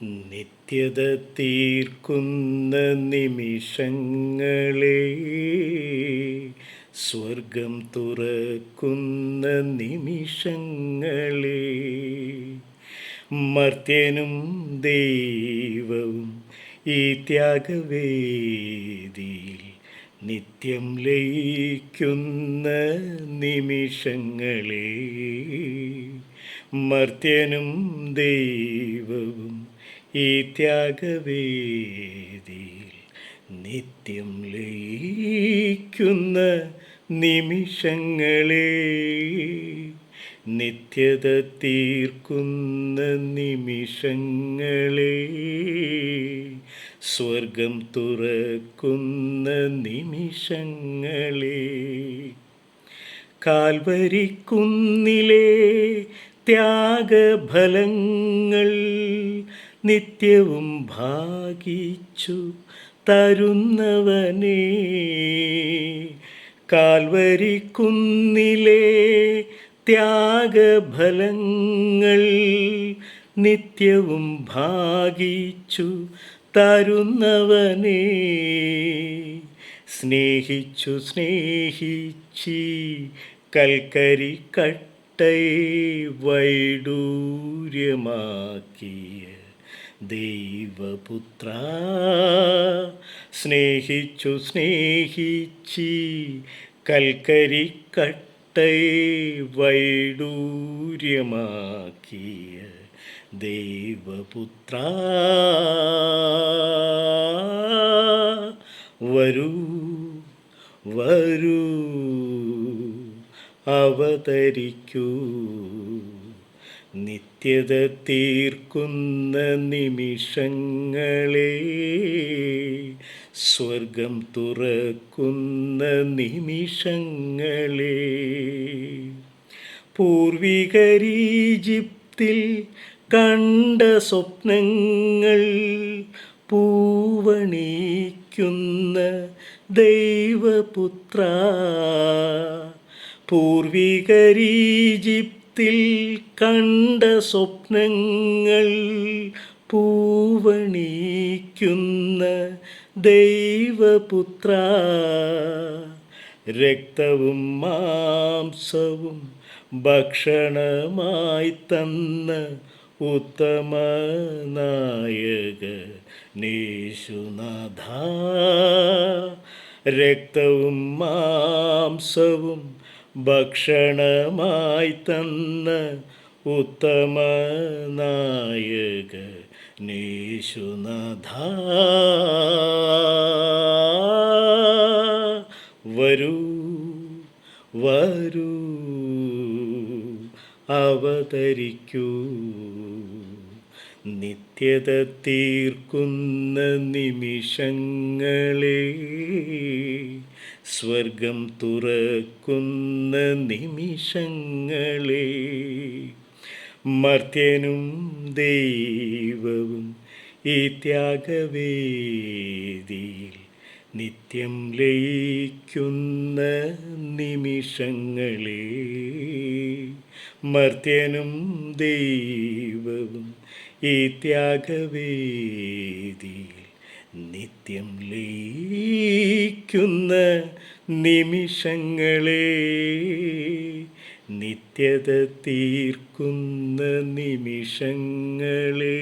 നിത്യത തീർക്കുന്ന നിമിഷങ്ങളെ സ്വർഗം തുറക്കുന്ന നിമിഷങ്ങളെ മർത്യനും ദൈവവും ഈ ത്യാഗവേദിയിൽ നിത്യം ലയിക്കുന്ന നിമിഷങ്ങളെ മർത്യനും ദൈവവും ഈ ത്യാഗവേദിയിൽ നിത്യം ലയിക്കുന്ന നിമിഷങ്ങളെ നിത്യത തീർക്കുന്ന നിമിഷങ്ങളെ സ്വർഗം തുറക്കുന്ന നിമിഷങ്ങളെ കാൽവരിക്കുന്നിലെ ത്യാഗഫലങ്ങൾ നിത്യവും ഭാഗിച്ചു തരുന്നവനേ. കാൽവരിക്കുന്നിലെ ത്യാഗഫലങ്ങൾ നിത്യവും ഭാഗിച്ചു തരുന്നവനേ. സ്നേഹിച്ചു സ്നേഹിച്ചി കൽക്കരി കട്ടയെ വൈഡൂര്യമാക്കിയ ദൈവപുത്ര സ്നേഹിച്ചു സ്നേഹിച്ചി കൽക്കരി കട്ടയെ വൈഡൂര്യമാക്കിയ ദൈവപുത്ര. വരൂ വരൂ അവതരിക്കൂ. നിത്യത തീർക്കുന്ന നിമിഷങ്ങളെ സ്വർഗം തുറക്കുന്ന നിമിഷങ്ങളെ. പൂർവികരീജിപ്തിൽ കണ്ട സ്വപ്നങ്ങൾ പൂവണിക്കുന്ന ദൈവപുത്ര. പൂർവികരീജിപ്തിൽ കണ്ട സ്വപ്നങ്ങൾ പൂവണിക്കുന്ന ദൈവപുത്ര. രക്തവും മാംസവും ഭക്ഷണമായി തന്ന ഉത്തമ നായക നീശുനാഥ. രക്തവും മാംസവും ഭക്ഷണമായി തന്ന ഉത്തമ നായക നീശുനാഥ. വരൂ വരൂ അവതരിക്കൂ. നിത്യത തീർക്കുന്ന നിമിഷങ്ങളെ സ്വർഗം തുറക്കുന്ന നിമിഷങ്ങളെ മർത്യനും ദൈവവും ഈ ത്യാഗവേദിയിൽ നിത്യം ലയിക്കുന്ന നിമിഷങ്ങളെ മർത്യനും ദൈവവും ഈ ത്യാഗവേദിയിൽ നിത്യം നിറയ്ക്കുന്ന നിമിഷങ്ങളെ നിത്യത തീർക്കുന്ന നിമിഷങ്ങളേ